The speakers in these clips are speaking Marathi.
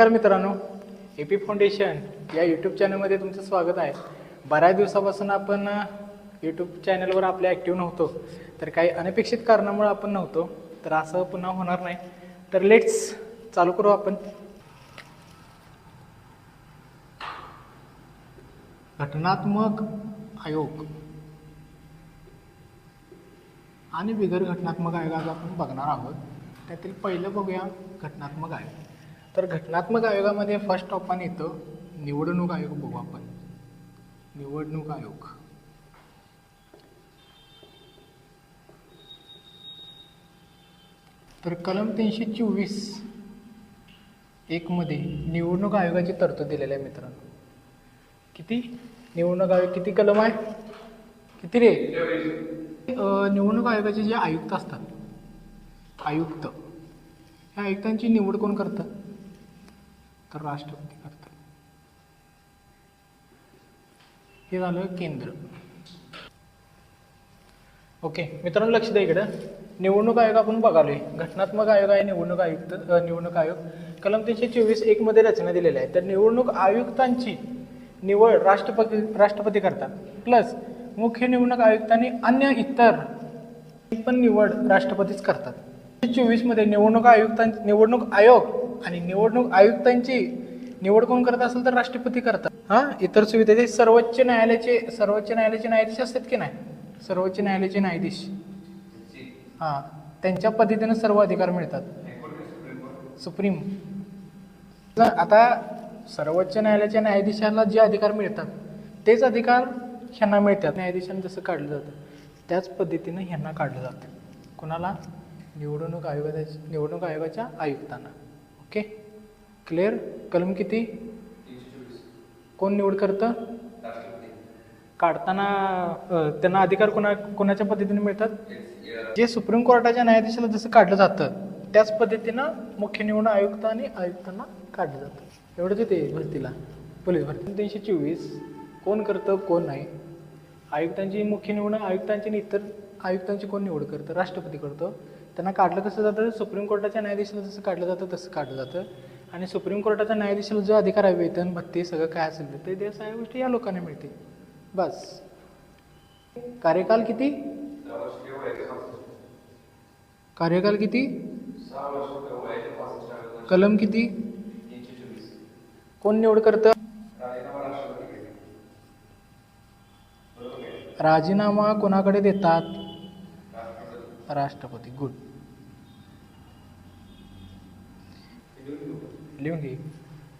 नमस्कार मित्रांनो ए पी फाउंडेशन या यूट्यूब चॅनलमध्ये तुमचं स्वागत आहे. बऱ्याच दिवसापासून आपण यूट्यूब चॅनलवर आपल्या ॲक्टिव्ह नव्हतो. तर काही अनपेक्षित कारणामुळे आपण नव्हतो. तर असं पुन्हा होणार नाही. तर लेट्स चालू करू आपण. घटनात्मक आयोग आणि बिगर घटनात्मक आयोग आपण बघणार आहोत. त्यातील पहिलं बघूया घटनात्मक आयोग. तर घटनात्मक आयोगामध्ये फर्स्ट आपण येतं निवडणूक आयोग बघू आपण. निवडणूक आयोग. तर कलम तीनशे चोवीस एकमध्ये निवडणूक आयोगाची तरतूद दिलेली आहे मित्रांनो. किती? निवडणूक आयोग किती कलम आहे? किती रे? निवडणूक आयोगाचे जे आयुक्त असतात आयुक्त ह्या आयुक्तांची निवड कोण करतं? तर राष्ट्रपती करतात. हे झालं केंद्र. ओके मित्रांनो लक्ष द्या इकडं. निवडणूक आयोग आपण बघालोय. घटनात्मक आयोग आहे निवडणूक आयुक्त निवडणूक आयोग. कलम तीनशे चोवीस एक मध्ये रचना दिलेली आहे. तर निवडणूक आयुक्तांची निवड राष्ट्रपती राष्ट्रपती करतात. प्लस मुख्य निवडणूक आयुक्तांनी अन्य इतर पण निवड राष्ट्रपतीच करतात. चोवीसमध्ये निवडणूक आयुक्तां निवडणूक आयोग आणि निवडणूक आयुक्तांची निवड कोण करत असेल तर राष्ट्रपती करतात. हा? इतर सुविधा ते सर्वोच्च न्यायालयाचे सर्वोच्च न्यायालयाचे न्यायाधीश असतात की नाही? सर्वोच्च न्यायालयाचे न्यायाधीश. हा. त्यांच्या पद्धतीने सर्व अधिकार मिळतात. सुप्रीम. आता सर्वोच्च न्यायालयाच्या न्यायाधीशाला जे अधिकार मिळतात तेच अधिकार ह्यांना मिळतात. न्यायाधीशांना जसं काढलं जातं त्याच पद्धतीनं ह्यांना काढलं जातं. कोणाला? निवडणूक आयोगाच्या निवडणूक आयोगाच्या आयुक्तांना. ओके. क्लिअर कलम किती? कोण निवड करतं? काढताना त्यांना अधिकार कोणा कोणाच्या पद्धतीने मिळतात? जे सुप्रीम कोर्टाच्या न्यायाधीशाला जसं काढलं जातं त्याच पद्धतीनं मुख्य निवडणूक आयुक्त आणि आयुक्तांना काढलं जातं. एवढंच ते भरतीला. पोलीस भरती. तीनशे चोवीस. कोण करतं कोण नाही. आयुक्तांची मुख्य निवडणूक आयुक्तांची आणि इतर आयुक्तांची कोण निवड करतं? राष्ट्रपती करतो. त्यांना काढलं कसं जातं सुप्रीम कोर्टाच्या न्यायाधीशाला जसं काढलं जातं तसं काढलं जातं. आणि सुप्रीम कोर्टाच्या न्यायाधीशाला जो अधिकार आहे वेतन भत्ते सगळं काय असेल ते ते सगळ्या गोष्टी या लोकांना मिळते बस. कार्यकाल किती? कार्यकाल किती? कलम किती? कोण निवड करतं? राजीनामा कोणाकडे देतात? राष्ट्रपती. गुड लिहून घे.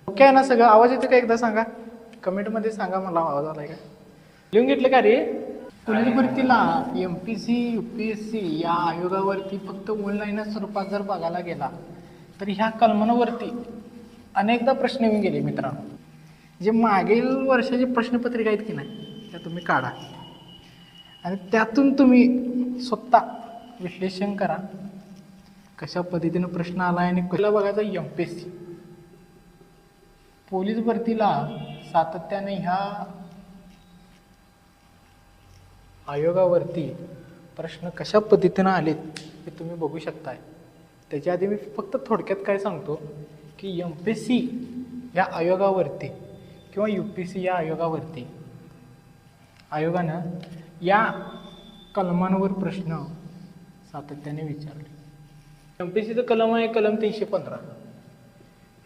ओके आहे ना सगळं आवाज येते का एकदा सांगा? कमेंटमध्ये सांगा मला आवाज आलाय का? लिहून घेतलं का रे? Police भरतीला M P C U P S C या आयोगावरती फक्त ऑनलाईन स्वरूपात जर बघायला गेला तर ह्या कलमांवरती अनेकदा प्रश्न येऊन गेले मित्रांनो. जे मागील वर्षाचे प्रश्नपत्रिका आहेत की नाही त्या तुम्ही काढा. आणि त्यातून तुम्ही स्वतः विश्लेषण करा. कशा पद्धतीनं प्रश्न आला आणि पहिला बघायचा M P S C police भरतीला सातत्याने ह्या आयोगावरती प्रश्न कशा पद्धतीनं आलेत हे तुम्ही बघू शकताय. त्याच्या आधी मी फक्त थोडक्यात काय सांगतो की एम पी सी या आयोगावरती किंवा यू पी सी या आयोगावरती आयोगानं या कलमांवर प्रश्न सातत्याने विचारले. एम पी सीचं कलम आहे कलम तीनशे पंधरा.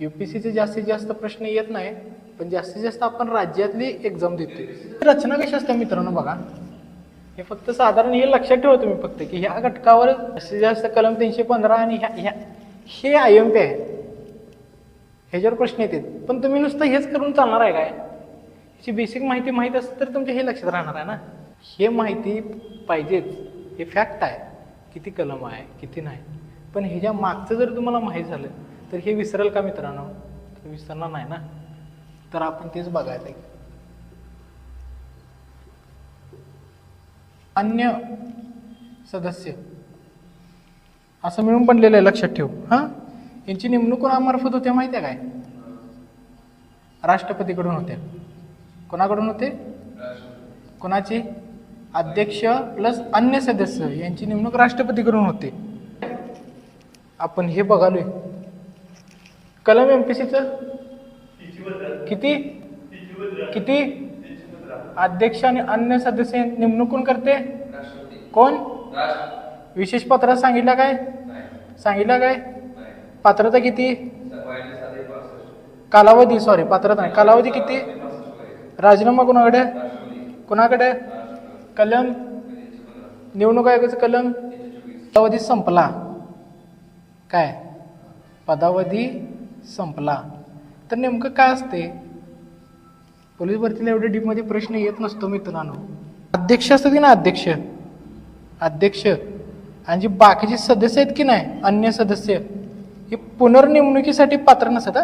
यू पी सीचे जास्तीत जास्त प्रश्न येत नाही पण जास्तीत जास्त आपण राज्यातली एक्झाम देतो रचना कशी असते मित्रांनो बघा. हे फक्त साधारण हे लक्षात ठेवा तुम्ही फक्त की ह्या घटकावर जास्तीत जास्त कलम तीनशे पंधरा आणि ह्या ह्या हे आय एम पी आहे. ह्याच्यावर प्रश्न येतात पण तुम्ही नुसतं हेच करून चालणार आहे काय? ह्याची बेसिक माहिती माहीत असेल तर तुमच्या हे लक्षात राहणार आहे ना? हे माहिती पाहिजेच. हे फॅक्ट आहे. किती कलम आहे किती नाही. पण ह्याच्या मागचं जर तुम्हाला माहीत झालं तर हे विसरेल का मित्रांनो? विसरणार नाही ना? तर आपण तेच बघायचं आहे अन्य सदस्य. असं मिळून पडलेलं आहे लक्षात ठेव. हां? यांची नेमणूक कोणामार्फत होत्या माहिती आहे काय? राष्ट्रपतीकडून होत्या कोणाकडून होते? कोणाची? अध्यक्ष प्लस अन्य सदस्य यांची नेमणूक राष्ट्रपतीकडून होते. आपण हे बघालोय. कलम एम पी सीचं किती? किती? अध्यक्ष आणि अन्य सदस्य नेमणूक कोण करते? कोण? विशेष पत्रात सांगितलं काय? सांगितलं काय? पात्रता किती? कालावधी सॉरी पात्रता नाही. कालावधी किती? राजीनामा कोणाकडे? कोणाकडे? कलम निवडणूक आयोगाचं कलम पदावधी संपला. काय? पदावधी संपला. तर नेमकं काय असते? पोलीस भरतीला एवढे डीपमध्ये प्रश्न येत नसतो मित्रांनो. अध्यक्ष असतात की ना अध्यक्ष? अध्यक्ष. आणि जे बाकीचे सदस्य आहेत की नाही? अन्य सदस्य. हे पुनर्नेमणुकीसाठी पात्र नसत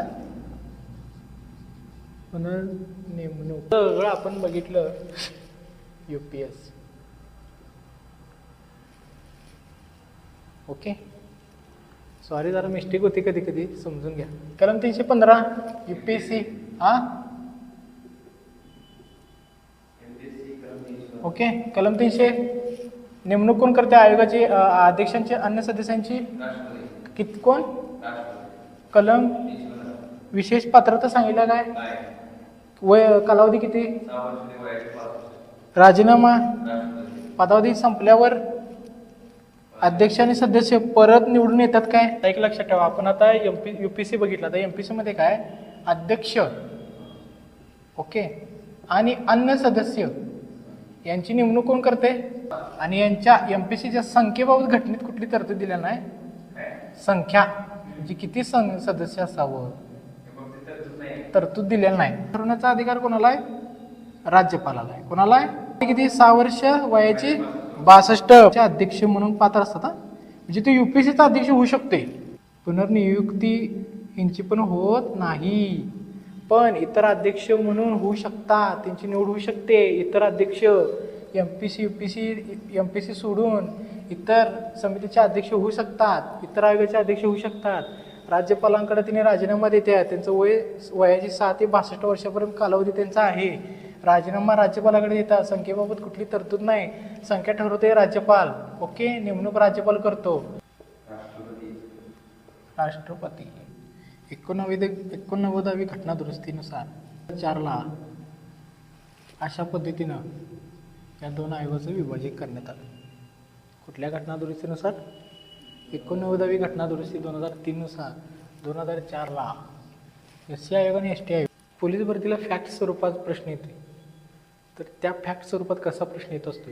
पुनर्नेमणूक सगळं आपण बघितलं. U P S okay sorry जरा मिस्टेक होती कधी कधी समजून घ्या. कलम तीनशे पंधरा यू पी एस सी हा? ओके कलम तीनशे. नेमणूक कोण करते? आयोगाची अध्यक्षांची अन्य सदस्यांची? कित कोण? कलम. विशेष पात्रता सांगितलं काय? वय कालावधी किती? राजीनामा पदावधी संपल्यावर अध्यक्ष आणि सदस्य परत निवडून येतात काय? एक लक्षात ठेवा आपण आता M P U P C बघितलं तर एम पी सीमध्ये काय? अध्यक्ष ओके आणि अन्य सदस्य यांची नेमणूक कोण करते? आणि यांच्या एम पी सीच्या संख्येबाबत घटनेत कुठली तरतूद दिल्या नाही? संख्या म्हणजे किती सं सदस्य असावं? तरतूद दिलेला नाही. ठरवण्याचा अधिकार कोणाला आहे? राज्यपालाला आहे. कोणाला आहे? किती? सहा वर्ष वयाची बासष्ट अध्यक्ष म्हणून पात्र असतात म्हणजे ते युपीएससीचा अध्यक्ष होऊ शकते. पुनर्नियुक्ती यांची पण होत नाही. पण इतर अध्यक्ष म्हणून होऊ शकतात. त्यांची निवड होऊ शकते. इतर अध्यक्ष M P C U P C M P C सोडून इतर समितीचे अध्यक्ष होऊ शकतात. इतर आयोगाचे अध्यक्ष होऊ शकतात. राज्यपालांकडे तिने राजीनामा देते त्यांचं वय वयाची सहा ते बासष्ट वर्षापर्यंत कालावधी त्यांचा आहे. राजीनामा राज्यपालाकडे देतात संख्येबाबत कुठली तरतूद नाही. संख्या ठरवते राज्यपाल. ओके नेमणूक राज्यपाल करतो. राष्ट्रपती. एकोणनव्वद एकोणनव्वदावी घटना दुरुस्तीनुसार चारला अशा पद्धतीनं या दोन आयोगाचं विभाजित करण्यात आलं. कुठल्या घटना दुरुस्तीनुसार एकोणनव्वदावी घटना दुरुस्ती दोन हजार तीननुसार दोन हजार चारला एस सी आयोग आणि एस टी आयोग. पोलीस भरतीला फॅक्ट स्वरूपात प्रश्न येते तर त्या फॅक्ट स्वरूपात कसा प्रश्न येत असतो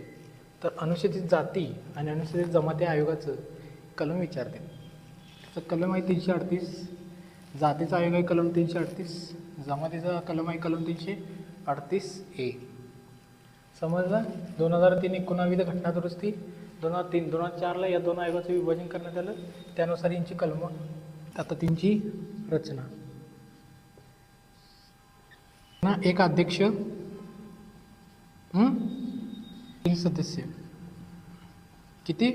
तर अनुसूचित जाती आणि अनुसूचित जमाती आयोगाचं कलम विचारते. त्याचं कलम आहे तीनशे अडतीस जातीचा आयोग आहे कलम तीनशे अडतीस जमातीचा कलम आहे कलम तीनशे अडतीस ए. समजलं? दोन हजार तीन एकोणावीस घटना दुरुस्ती दोन हजार तीन दोन हजार चारला या दोन आयोगाचं विभाजन करण्यात आलं. त्यानुसार यांची कलम आता त्यांची रचना. एक अध्यक्ष तीन सदस्य. किती?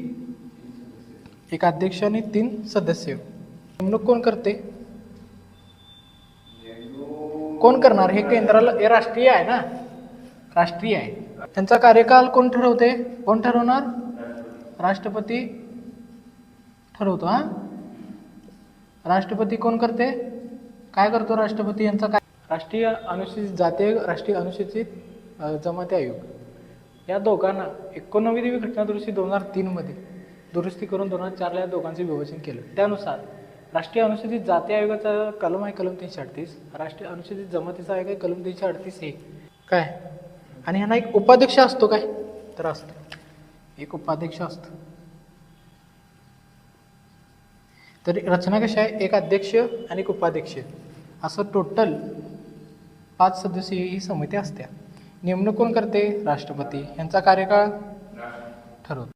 एक अध्यक्ष आणि तीन सदस्य. नेमणूक कोण करते? कोण करणार? हे केंद्राला हे राष्ट्रीय आहे ना? राष्ट्रीय आहे. त्यांचा कार्यकाल कोण ठरवते? कोण ठरवणार? राष्ट्रपती ठरवतो हा? राष्ट्रपती कोण करते? काय करतो राष्ट्रपती यांचा काय? राष्ट्रीय अनुसूचित जाती राष्ट्रीय अनुसूचित जमाती आयोग. या दोघांना एकोणनव्वदवी घटनादुरुस्ती दोन हजार तीनमध्ये दुरुस्ती करून दोन हजार चारला या दोघांचे विभाजन केलं. त्यानुसार राष्ट्रीय अनुसूचित जाती आयोगाचा कलम आहे कलम तीनशे अडतीस. राष्ट्रीय अनुसूचित जमातीचा आयोग आहे कलम तीनशे अडतीस एक. काय? आणि ह्यांना एक उपाध्यक्ष असतो काय? तर असतो. एक उपाध्यक्ष असतो. तर रचना कशी आहे? एक अध्यक्ष आणि एक उपाध्यक्ष. असं टोटल पाच सदस्य ही समिती असत्या. नेमणूक कोण करते? राष्ट्रपती. यांचा कार्यकाळ? ठरवतो.